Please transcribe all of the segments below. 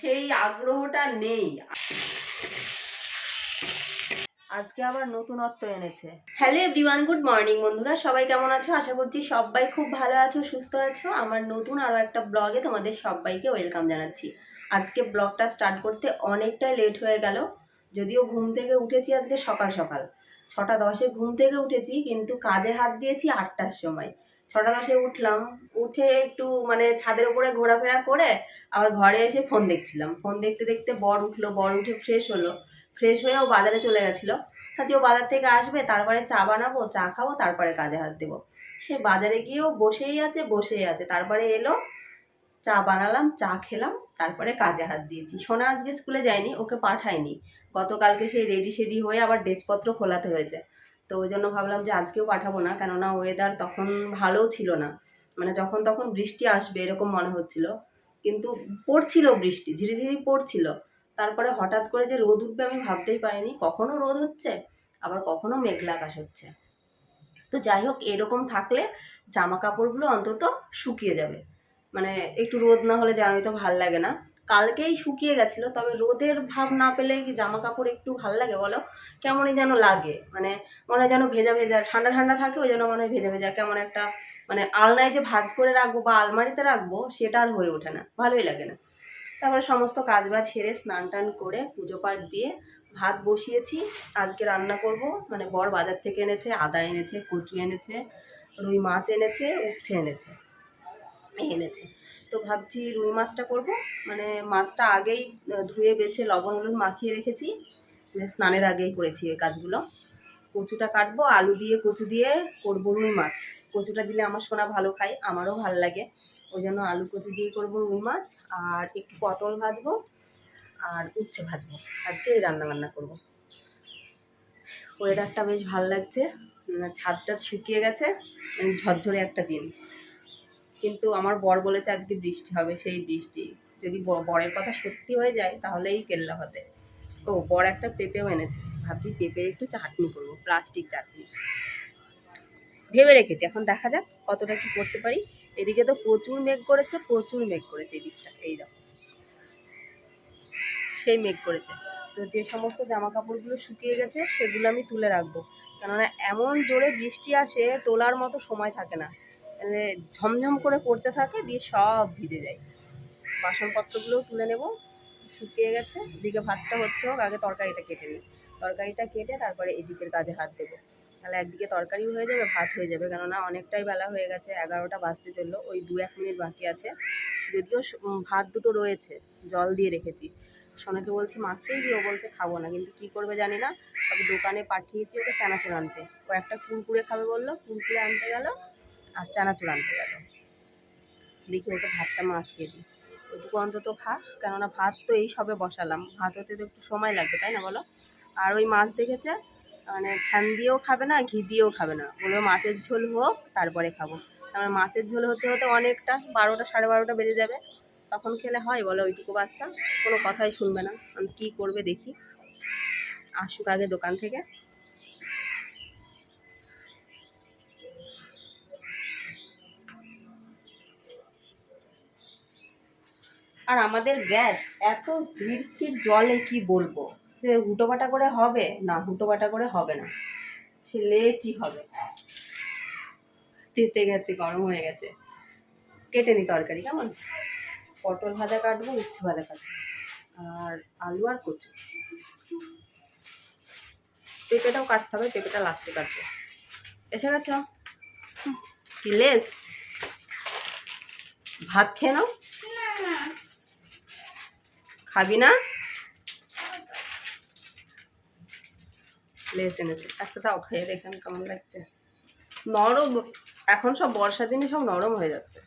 সেই আগ্রহটা নেই। আজকে আবার নতুন নতুনত্ব এনেছে। হ্যালো এভরিওয়ান গুড মর্নিং বন্ধুরা, সবাই কেমন আছো? আশা করছি সবাই খুব ভালো আছো, সুস্থ আছো। আমার নতুন আরও একটা ব্লগে তোমাদের সবাইকে ওয়েলকাম জানাচ্ছি। আজকে ব্লগটা স্টার্ট করতে অনেকটাই লেট হয়ে গেল, যদিও ঘুম থেকে উঠেছি আজকে সকাল সকাল। ছটা দশে ঘুম থেকে উঠেছি, কিন্তু কাজে হাত দিয়েছি আটটার সময়। ছটা দশে উঠলাম, উঠে একটু মানে ছাদের উপরে ঘোরাফেরা করে আবার ঘরে এসে ফোন দেখছিলাম। ফোন দেখতে দেখতে বর উঠল, বর উঠে ফ্রেশ হলো। ফ্রেশ হয়ে ও বাজারে চলে গেছিল। ভাবছি ও বাজার থেকে আসবে, তারপরে চা বানাবো, চা খাব, তারপরে কাজে হাত দেবো। সে বাজারে গিয়েও বসেই আছে বসেই আছে। তারপরে এলো, চা বানালাম, চা খেলাম, তারপরে কাজে হাত দিয়েছি। সোনা আজকে স্কুলে যায়নি, ওকে পাঠায়নি। গতকালকে সেই রেডি সেডি হয়ে আবার ড্রেসপত্র খোলাতে হয়েছে। তো ওই জন্য ভাবলাম যে আজকেও পাঠাবো না, কেননা ওয়েদার তখন ভালোও ছিল না। মানে যখন তখন বৃষ্টি আসবে এরকম মনে হচ্ছিল। কিন্তু পড়ছিল বৃষ্টি, ঝিরিঝিরি পড়ছিল। তারপরে হঠাৎ করে যে রোদ উঠবে আমি ভাবতেই পারিনি, কখনো রোদ হচ্ছে, আবার কখনো মেঘলা আকাশ হচ্ছে। তো যাই হোক, এরকম থাকলে জামা কাপড়গুলো অন্তত শুকিয়ে যাবে। মানে একটু রোদ না হলে জানোই তো ভালো লাগে না। কালকেই শুকিয়ে গেছিল, তবে রোদের ভাব না পেলে কি জামা কাপড় একটু ভালো লাগে বলো? কেমনই যেন লাগে মানে মনে হয় যেন ভেজা ভেজা, ঠান্ডা ঠান্ডা থাকে, ওই জন্য মনে হয় ভেজা ভেজা, কেমন একটা মানে আলনায় যে ভাজ করে রাখব বা আলমারিতে রাখব, সেটা আর হয়ে ওঠে না, ভালোই লাগে না। তারপরে সমস্ত কাজ বাজ সেরে স্নান টান করে পুজো পাঠ দিয়ে ভাত বসিয়েছি, আজকে রান্না করব মানে বর বাজার থেকে এনেছে, আদা এনেছে, কচু এনেছে, রুই মাছ এনেছে, উচ্ছে এনেছে। এনেছে। তো ভাবছি রুই মাছটা করব। মানে মাছটা আগেই ধুয়ে বেছে লবণ হলুদ মাখিয়ে রেখেছি। মানে স্নানের আগেই করেছি ওই কাজগুলো। কচুটা কাটবো, আলু দিয়ে কচু দিয়ে করব রুই মাছ। কচুটা দিলে আমার সোনা ভালো খায়, আমারও ভালো লাগে। ওই জন্য আলু কচু দিয়ে করব রুই মাছ, আর একটু পটল ভাজবো, আর উচ্ছে ভাজবো। আজকে এই রান্না বান্না করব ওয়েদারটা বেশ ভালো লাগছে। ছাদটা শুকিয়ে গেছে ঝরঝরে একটা দিন। কিন্তু আমার বর বলেছে আজকে বৃষ্টি হবে, সেই বৃষ্টি। যদি বরের কথা সত্যি হয়ে যায় তাহলেই কেল্লা হতে ও, বর একটা পেঁপেও এনেছে। ভাবছি পেঁপের একটু চাটনি করব, প্লাস্টিক চাটনি। ভেবে রেখেছি, এখন দেখা যাক কতটা কি করতে পারি। এদিকে তো প্রচুর মেঘ করেছে, প্রচুর মেঘ করেছে এদিকটা, এই দেখো। সেই মেঘ করেছে। তো যে সমস্ত জামা কাপড়গুলো শুকিয়ে গেছে, সেগুলো আমি তুলে রাখব। কেননা এমন জোরে বৃষ্টি আসে, তোলার মতো সময় থাকে না। ঝমঝম করে পড়তে থাকে, দিয়ে সব ভিজে যায়। বাসনপত্রগুলোও তুলে নেব, শুকিয়ে গেছে, এদিকে ভাতটা হচ্ছে হোক, আগে তরকারিটা কেটে নিই। তরকারিটা কেটে তারপরে এদিকের কাজে হাত দেবো। তাহলে একদিকে তরকারিও হয়ে যাবে, ভাত হয়ে যাবে, কেননা অনেকটাই বেলা হয়ে গেছে, এগারোটা বাজতে চলল, ওই দু এক মিনিট বাকি আছে। যদিও ভাত দুটো রয়েছে, জল দিয়ে রেখেছি। সোনাকে বলছি মাখতেই দিয়ে ও বলছে, খাব না। কিন্তু কি করবে জানি না, তবে দোকানে পাঠিয়েছি ওকে চানাচুর আনতে। ও একটা কুরকুরে খাবে বলল, কুরকুরে আনতে গেল আর চানাচুর আনতে গেল দেখি ওকে ভাতটা মাখিয়ে দিই। ওটুকু অন্তত খা, কেননা ভাত তো এই সবে বসালাম। ভাত হতে তো একটু সময় লাগবে, তাই না বলো? আর ওই মাছ দেখেছে? মানে ফ্যান দিয়েও খাবে না, ঘি দিয়েও খাবে না। বলবে মাছের ঝোল হোক, তারপরে খাব। তারপরে মাছের ঝোল হতে হতে অনেকটা, বারোটা, সাড়ে বারোটা বেজে যাবে। তখন খেলে হয় বলো ওইটুকু বাচ্চা? কোনো কথাই শুনবে না। আমি কী করবে দেখি। আসুক আগে দোকান থেকে। আর আমাদের গ্যাস এত স্থির স্থির জলে কি বলব? যে হুটোপাটা করে হবে না, হুটোপাটা করে হবে না। সে লেটই হবে। তেতে গেছে, গরম হয়ে গেছে। কেটে নি তরকারি, কেমন? পটল ভাজা কাটবো উচ্ছে ভাজা কাটবো। আর আলু আর কচু। পেঁপেটাও কাটতে হবে, পেঁপেটা লাস্টে কাটবো। এসে গেছ। কি লেস। ভাত খেয়ে নাও। খাবি না? লেস এনেছে। একটা তাও খেয়ে দেখেন কেমন লাগছে। নরম। এখন সব বর্ষার দিনে সব নরম হয়ে যাচ্ছে।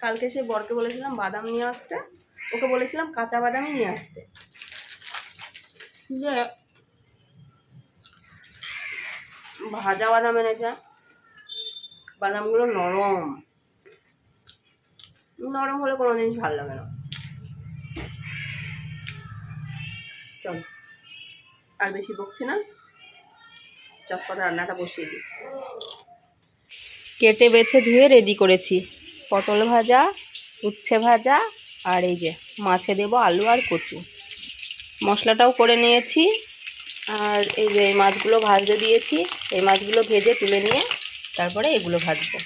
কালকে সেই বরকে বলেছিলাম বাদাম নিয়ে আসতে। ওকে বলেছিলাম কাঁচা বাদামই নিয়ে আসতে। যে ভাজা বাদাম এনেছে। বাদামগুলো নরম। নরম হলে কোনো জিনিস ভালো লাগে না। চল আর বেশি বকছি না। চটপট রান্নাটা বসিয়ে দিই। কেটে বেছে ধুয়ে রেডি করেছি। পটল ভাজা, উচ্ছে ভাজা, আর এই যে মাছে দেবো আলু আর কচু। মশলাটাও করে নিয়েছি। আর এই যে এই মাছগুলো ভাজতে দিয়েছি। এই মাছগুলো ভেজে তুলে নিয়ে তারপরে এগুলো ভাজবো।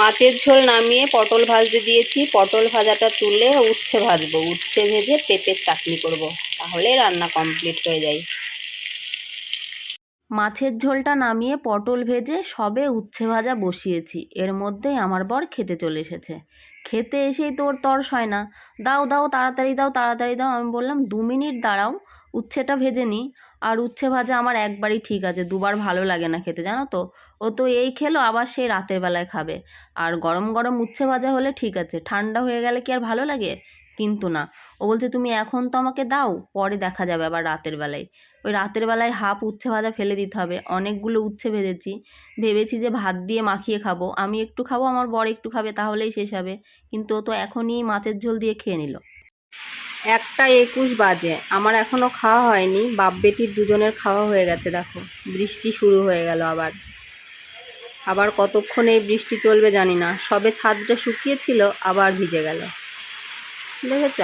মাছের ঝোল নামিয়ে পটল ভাজতে দিয়েছি। পটল ভাজাটা তুলে উচ্ছে ভাজবো। উচ্ছে ভেজে পেঁপের চাটনি করব। তাহলে রান্না কমপ্লিট হয়ে যায়। মাছের ঝোলটা নামিয়ে পটল ভেজে সবে উচ্ছে ভাজা বসিয়েছি। এর মধ্যেই আমার বর খেতে চলে এসেছে। খেতে এসেই তোর তর্স হয় না। দাও দাও, তাড়াতাড়ি দাও তাড়াতাড়ি দাও। আমি বললাম, দু মিনিট দাঁড়াও, উচ্ছেটা ভেজে নিই আর উচ্ছে ভাজা আমার একবারই ঠিক আছে। দুবার ভালো লাগে না খেতে, জানো তো? ও তো এই খেলো, আবার সেই রাতের বেলায় খাবে। আর গরম গরম উচ্ছে ভাজা হলে ঠিক আছে, ঠান্ডা হয়ে গেলে কি আর ভালো লাগে? কিন্তু না। ও বলছে, তুমি এখন তো আমাকে দাও, পরে দেখা যাবে আবার রাতের বেলায়। ওই রাতের বেলায় হাফ উচ্ছে ভাজা ফেলে দিতে হবে, অনেকগুলো উচ্ছে ভেজেছি। ভেবেছি যে ভাত দিয়ে মাখিয়ে খাব। আমি একটু খাব, আমার বর একটু খাবে, তাহলেই শেষ হবে। কিন্তু ও তো এখনই মাছের ঝোল দিয়ে খেয়ে নিল। একটা একুশ বাজে। আমার এখনও খাওয়া হয়নি। বাপ বেটির দুজনের খাওয়া হয়ে গেছে, দেখো। বৃষ্টি শুরু হয়ে গেল আবার। আবার কতক্ষণ এই বৃষ্টি চলবে জানি না। সবে ছাদটা শুকিয়েছিল, আবার ভিজে গেল। দেখেছ?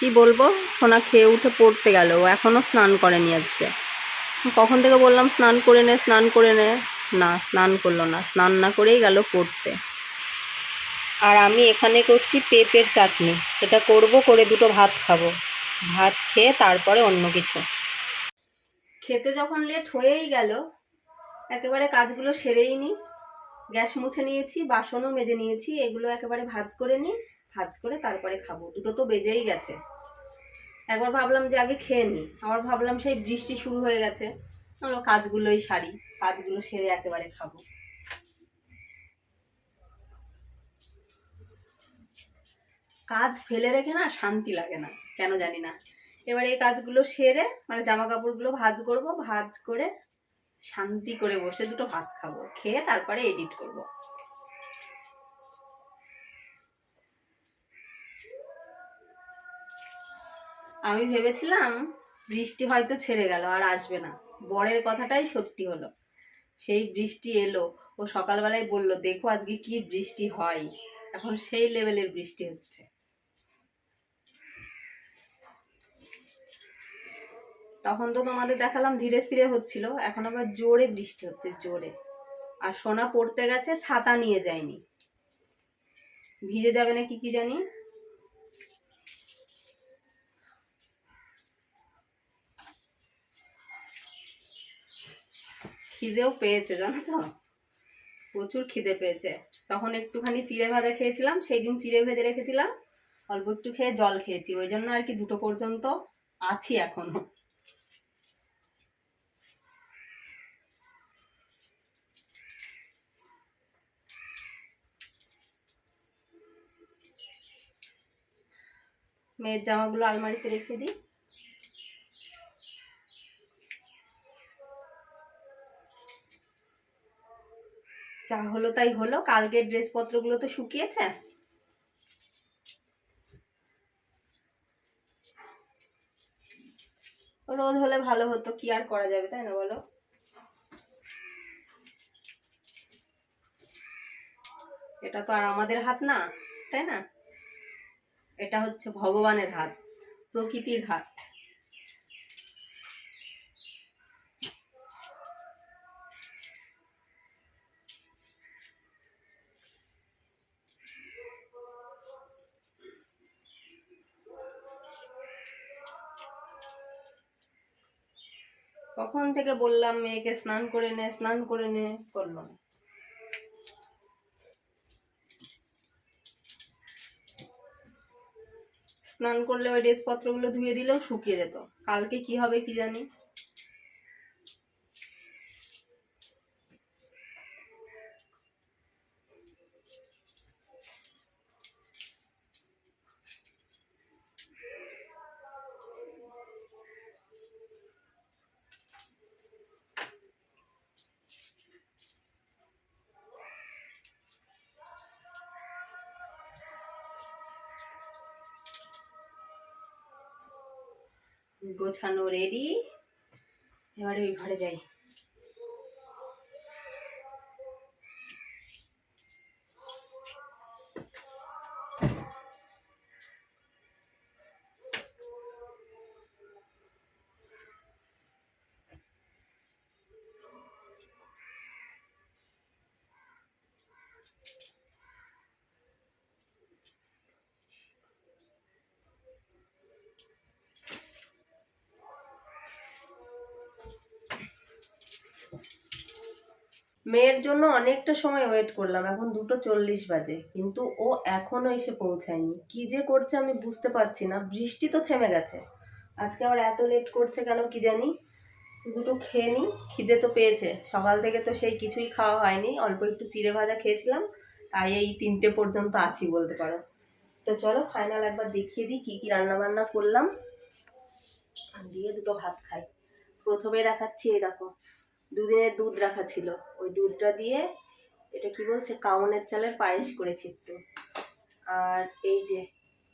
কি বলব? সোনা খেয়ে উঠে পড়তে গেল। ও এখনও স্নান করেনি আজকে। কখন থেকে বললাম, স্নান করে নে, স্নান করে নে না, স্নান করল না। স্নান না করেই গেল পড়তে। আর আমি এখানে করছি পেঁপের চাটনি। এটা করব, করে দুটো ভাত খাব। ভাত খেয়ে তারপরে অন্য কিছু। খেতে যখন লেট হয়েই গেল একেবারে কাজগুলো সেরেই নিই গ্যাস মুছে নিয়েছি, বাসনও মেজে নিয়েছি, এগুলো একেবারে ভাজ করে নিই, ভাজ করে তারপরে খাব। দুটো তো বেজেই গেছে। একবার ভাবলাম যে আগে খেয়ে নিই, আবার ভাবলাম সেই বৃষ্টি শুরু হয়ে গেছে, চলো কাজগুলোই সারি, কাজগুলো সেরে একেবারে খাব। কাজ ফেলে রেখে না শান্তি লাগে না, কেন জানি না। এবার এই কাজগুলো সেরে মানে জামা কাপড়গুলো ভাজ করব, ভাজ করে শান্তি করে বসে দুটো ভাত খাব, খেয়ে তারপরে এডিট করব। আমি ভেবেছিলাম বৃষ্টি হয়তো ছেড়ে গেল আর আসবে না। বরের কথাটাই সত্যি হলো। সেই বৃষ্টি এলো, ও সকালবেলায় বলল, দেখো আজকে কি বৃষ্টি হয়। এখন সেই লেভেলের বৃষ্টি হচ্ছে। তখন তো তোমাদের দেখালাম ধীরে স্থিরে হচ্ছিল, এখন আবার জোরে বৃষ্টি হচ্ছে, জোরে। আর সোনা পড়তে গেছে, ছাতা নিয়ে যায়নি। ভিজে যাবে না কি কি জানি? খিদেও পেয়েছে, জানো তো? প্রচুর খিদে পেয়েছে। তখন একটুখানি চিড়ে ভাজা খেয়েছিলাম সেই দিন চিড়ে ভেজে রেখেছিলাম, অল্প একটু খেয়ে জল খেয়েছি। ওই জন্য আর কি দুটো পর্যন্ত আছি এখনও। মেয়ের জামাগুলো আলমারিতে রেখে দিই। যা হলো তাই হলো, কালকের ড্রেসপত্রগুলো তো শুকিয়েছে। রোদ হলে ভালো হতো, কি আর করা যাবে, তাই না বলো? এটা তো আর আমাদের হাত না, তাই না? এটা হচ্ছে ভগবানের হাত, প্রকৃতির হাত। কখন থেকে বললাম মেয়েকে স্নান করে নে, স্নান করে নে, করল না। স্নান করলে ওই ড্রেসপত্রগুলো ধুয়ে দিলেও শুকিয়ে যেত। কালকে কি হবে কি জানি। গোছানো রেডি এবারে ওই ঘরে যাই। মেয়ের জন্য অনেকটা সময় ওয়েট করলাম। এখন দুটো চল্লিশ বাজে। কিন্তু ও এখনও এসে পৌঁছায়নি। কি যে করছে আমি বুঝতে পারছি না। বৃষ্টি তো থেমে গেছে। আজকে আবার এত লেট করছে কেন কি জানি? দুটো খেয়ে নি, খিদে তো পেয়েছে। সকাল থেকে তো সেই কিছুই খাওয়া হয়নি। অল্প একটু চিড়ে ভাজা খেয়েছিলাম। তাই এই তিনটে পর্যন্ত আছি বলতে পারো। তো চলো ফাইনাল একবার দেখিয়ে দিই কী কী রান্না বান্না করলাম দিয়ে দুটো ভাত খাই। প্রথমে দেখাচ্ছি এই দেখো। দুদিনের দুধ রাখা ছিল। ওই দুধটা দিয়ে এটা কি বলছে? কাউনের চালের পায়েস করেছি একটু। আর এই যে,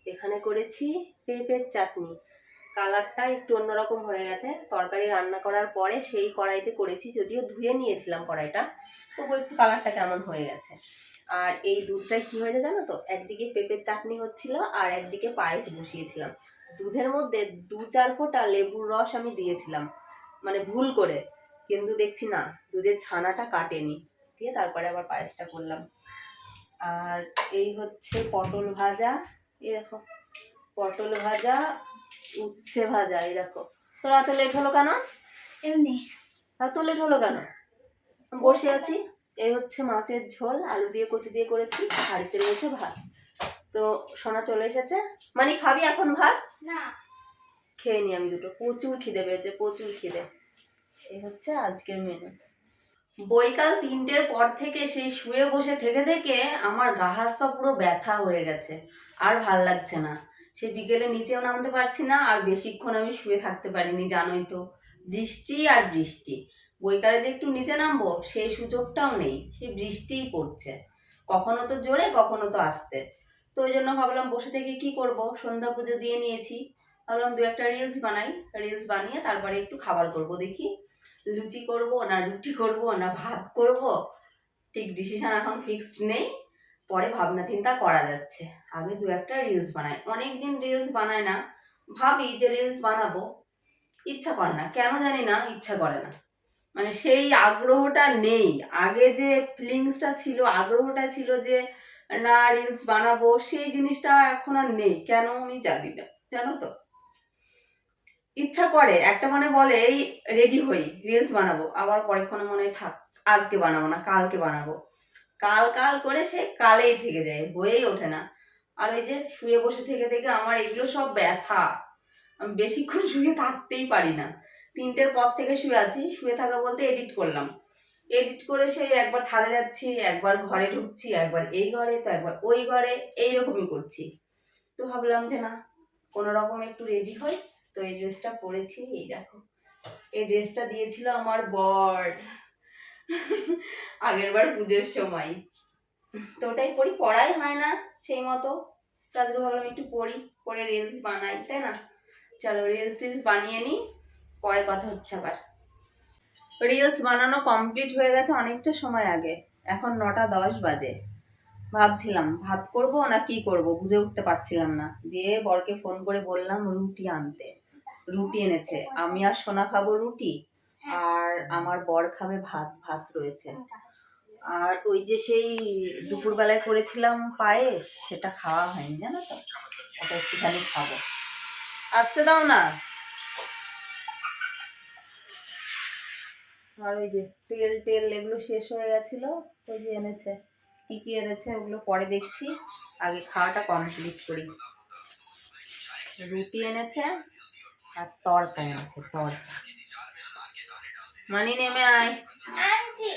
এখানে করেছি পেঁপের চাটনি। কালারটা একটু অন্যরকম হয়ে গেছে। তরকারি রান্না করার পরে সেই কড়াইতে করেছি, যদিও ধুয়ে নিয়েছিলাম কড়াইটা, তবু একটু কালারটা কেমন হয়ে গেছে। আর এই দুধটায় কি হয়েছে জানো তো? একদিকে পেঁপের চাটনি হচ্ছিল আর একদিকে পায়েস বসিয়েছিলাম। দুধের মধ্যে দু চার ফোঁটা লেবুর রস আমি দিয়েছিলাম। মানে ভুল করে। কিন্তু দেখছি না দুধের ছানাটা কাটেনি। দিয়ে তারপরে আবার পায়েসটা করলাম। আর এই হচ্ছে পটল ভাজা এই দেখো পটল ভাজা উচ্ছে ভাজা এই দেখো। তোর এত লেট হলো কেন? এমনি। এত লেট হলো কেন? বসে আছি। এই হচ্ছে মাছের ঝোল আলু দিয়ে কচু দিয়ে করেছি হাঁড়িতে রয়েছে ভাত। তো সোনা চলে এসেছে। মানে খাবি এখন ভাত? না। খেয়ে নি আমি দুটো। প্রচুর খিদে পেয়েছে প্রচুর খিদে। এই হচ্ছে আজকের মেনু বৈকাল তিনটের পর থেকে সেই শুয়ে বসে থেকে থেকে আমার গা হাত পা পুরো ব্যথা হয়ে গেছে, আর ভালো লাগছে না। সে বিকেলে নিচেও নামতে পারছি না, আর বেশিক্ষণ আমি শুয়ে থাকতে পারিনি, জানোই তো। বৃষ্টি আর বৃষ্টি। বৈকালে যে একটু নিচে নামবো সেই সুযোগটাও নেই। সে বৃষ্টিই পড়ছে। কখনো তো জোরে, কখনো তো আসতে। তো ওই জন্য ভাবলাম বসে থেকে কি করব? সন্ধ্যা পুজো দিয়ে নিয়েছি। ভাবলাম দু একটা রিলস বানাই। রিলস বানিয়ে তারপরে একটু খাবার করব, দেখি লুচি করব না রুটি করব না ভাত করব, ঠিক ডিসিশন এখন ফিক্সড নেই, পরে ভাবনা চিন্তা করা যাচ্ছে। আগে দু একটা রিলস বানাই। অনেক দিন রিলস বানায় না, ভাবি যে রিলস বানাবো, ইচ্ছা করে না। কেন জানি না, ইচ্ছা করে না। মানে সেই আগ্রহটা নেই। আগে যে ফিলিংসটা ছিল, আগ্রহটা ছিল যে না রিলস বানাবো, সেই জিনিসটা এখন আর নেই। কেন আমি জানি না, জানো তো? ইচ্ছা করে, একটা মানে বলে, এই রেডি হই রিলস বানাবো। আবার পরেক্ষণে মনে হয়, থাক, আজকে বানাবো না, কালকে বানাবো। কাল কাল করে সে কালেই থেকে যায় হয়েই ওঠে না। আর ওই যে শুয়ে বসে থেকে থেকে আমার এগুলো সব ব্যথা। আমি বেশিক্ষণ শুয়ে থাকতেই পারি না। তিনটের পর থেকে শুয়ে আছি, শুয়ে থাকা বলতে এডিট করলাম। এডিট করে সেই একবার ছাদে যাচ্ছি, একবার ঘরে ঢুকছি, একবার এই ঘরে, তো একবার ওই ঘরে, এইরকমই করছি। তো ভাবলাম যে না, কোনো রকম একটু রেডি তো এই ড্রেসটা পরেছি, এই দেখো। এই ড্রেসটা দিয়েছিল আমার বর। আগের বার পুজোর সময়। তো ওটাই পরি, পড়াই হয় না সেই মতো। তাদের ভাবলাম একটু পড়ি পরে রিলস বানাই, তাই না? চলো রিলস টিলস বানিয়ে নিই, পরে কথা হচ্ছে আবার। রিলস বানানো কমপ্লিট হয়ে গেছে অনেকটা সময় আগে। এখন নটা দশ বাজে। ভাবছিলাম, ভাত করব না কি করব? বুঝে উঠতে পারছিলাম না। দিয়ে বরকে ফোন করে বললাম রুটি আনতে। রুটি এনেছে। আমি আর সোনা খাব রুটি, আর আমার বর খাবে ভাত ভাত রয়েছে। আর ওই যে সেই দুপুরবেলায় করেছিলাম পায়েস, সেটা খাওয়া হয়নি, জানো তো? ওটা একটুখানি খাব। আসতে দাও না। আর ওই যে তেল, টেল এগুলো শেষ হয়ে গেছিল, ওই যে এনেছে। কি কি এনেছে ওগুলো পরে দেখছি। আগে খাওয়াটা কমপ্লিট করি। রুটি এনেছে আর তরকা এনেছে তরকা মানি নেমে আয় আনছি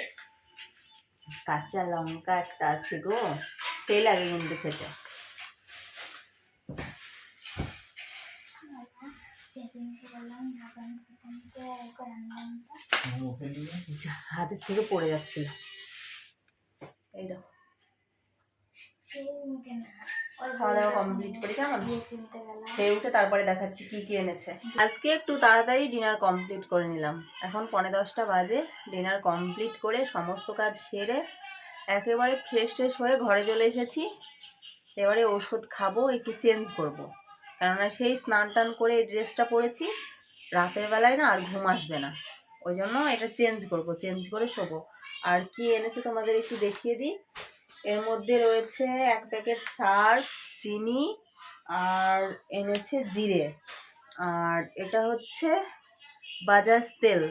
কাঁচা লঙ্কা একটা আছে গো সেই লাগে কিন্তু খেতে যেদিনকে বললাম ভাবান ভাবানকে করালাম যা, হাতের থেকে পড়ে যাচ্ছিল এই দেখো সেই মুখে না ওই খাওয়া দাওয়া কমপ্লিট করে কেমন বই কিনতে গেলাম খেয়ে উঠে তারপরে দেখাচ্ছি কি কি এনেছে। আজকে একটু তাড়াতাড়ি ডিনার কমপ্লিট করে নিলাম। এখন পনে দশটা বাজে। ডিনার কমপ্লিট করে সমস্ত কাজ সেরে একেবারে ফ্রেশ ট্রেশ হয়ে ঘরে চলে এসেছি। এবারে ওষুধ খাব, একটু চেঞ্জ করব। কেননা সেই স্নান টান করে এই ড্রেসটা পরেছি, রাতের বেলায় না আর ঘুম আসবে না। ওই জন্য এটা চেঞ্জ করব চেঞ্জ করে শোবো। আর কি এনেছে তোমাদের একটু দেখিয়ে দিই। এর মধ্যে রয়েছে এক প্যাকেট সার্ফ, চিনি আর এনেছে জিরে। আর এটা হচ্ছে বাজাজ তেল।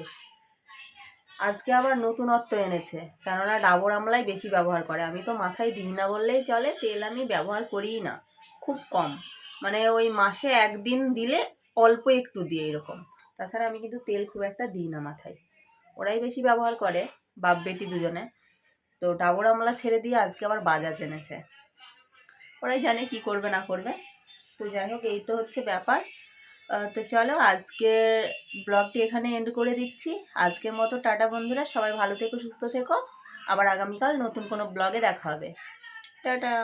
আজকে আবার নতুনত্ব এনেছে, কেননা ডাবর আমলাই বেশি ব্যবহার করে। আমি তো মাথায় দিই না বললেই চলে, তেল আমি ব্যবহার করিই না, খুব কম। মানে ওই মাসে একদিন দিলে অল্প একটু দিয়ে এরকম। তাছাড়া আমি কিন্তু তেল খুব একটা দিই না মাথায়। ওরাই বেশি ব্যবহার করে, বাপ বেটি দুজনে। তো ডাবর আমলা ছেড়ে দিয়ে আজকে আবার বাজাজ এনেছে। ওরাই জানে কি করবে না করবে। তো যাই হোক, এই তো হচ্ছে ব্যাপার। তো চলো, আজকের ব্লগটি এখানে এন্ড করে দিচ্ছি। আজকের মতো টাটা বন্ধুরা, সবাই ভালো থেকো, সুস্থ থেকো। আবার আগামীকাল নতুন কোনো ব্লগে দেখা হবে। টাটা।